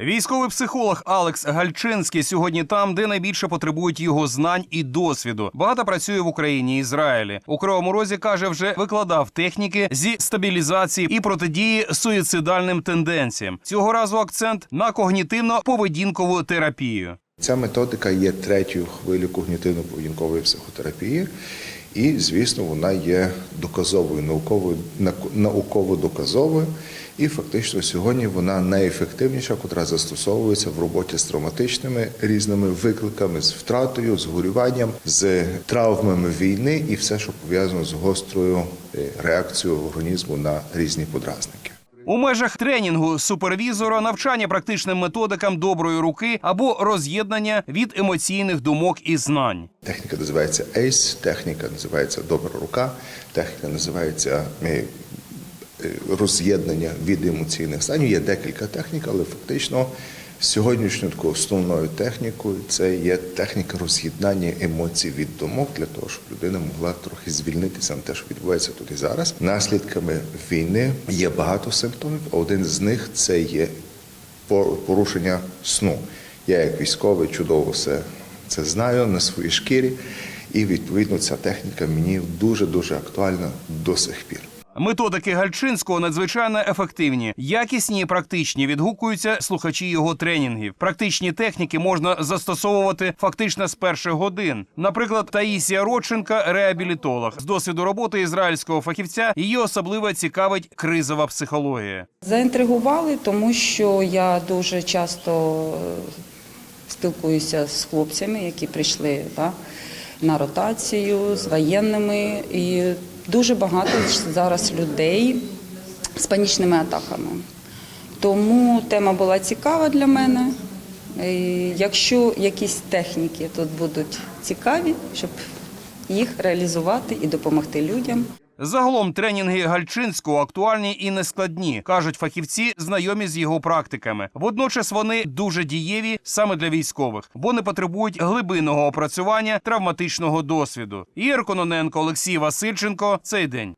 Військовий психолог Алекс Гальчинський сьогодні там, де найбільше потребують його знань і досвіду. Багато працює в Україні і Ізраїлі. У Кривому Розі каже, вже викладав техніки зі стабілізації і протидії суїцидальним тенденціям. Цього разу акцент на когнітивно-поведінкову терапію. Ця методика є третьою хвилею когнітивно-поведінкової психотерапії, і, звісно, вона є доказовою, науковою, науково доказовою. І фактично сьогодні вона найефективніша, котра застосовується в роботі з травматичними різними викликами, з втратою, з горюванням, з травмами війни і все, що пов'язано з гострою е, реакцією організму на різні подразники. У межах тренінгу супервізора навчання практичним методикам доброї руки або роз'єднання від емоційних думок і знань. Техніка називається ACE, техніка називається добра рука, техніка називається е, роз'єднання від емоційних станів. Є декілька технік, але фактично сьогоднішньою такою основною технікою це є техніка роз'єднання емоцій від думок для того, щоб людина могла трохи звільнитися на те, що відбувається тут і зараз. Наслідками війни є багато симптомів. Один з них це є порушення сну. Я як військовий чудово все це знаю на своїй шкірі, і відповідно ця техніка мені дуже дуже актуальна до сих пір. Методики Гальчинського надзвичайно ефективні, якісні і практичні. Відгукуються слухачі його тренінгів. Практичні техніки можна застосовувати фактично з перших годин. Наприклад, Таїсія Родченка, реабілітолог з досвіду роботи ізраїльського фахівця. Її особливо цікавить кризова психологія. Заінтригували, тому що я дуже часто е, спілкуюся з хлопцями, які прийшли да, на ротацію, з воєнними. І дуже багато зараз людей з панічними атаками. Тому тема була цікава для мене. Якщо якісь техніки тут будуть цікаві, щоб їх реалізувати і допомогти людям. Загалом тренінги Гальчинського актуальні і нескладні, кажуть фахівці, знайомі з його практиками. Водночас вони дуже дієві саме для військових, бо не потребують глибинного опрацювання травматичного досвіду. Ігор Кононенко, Олексій Васильченко. Цей день.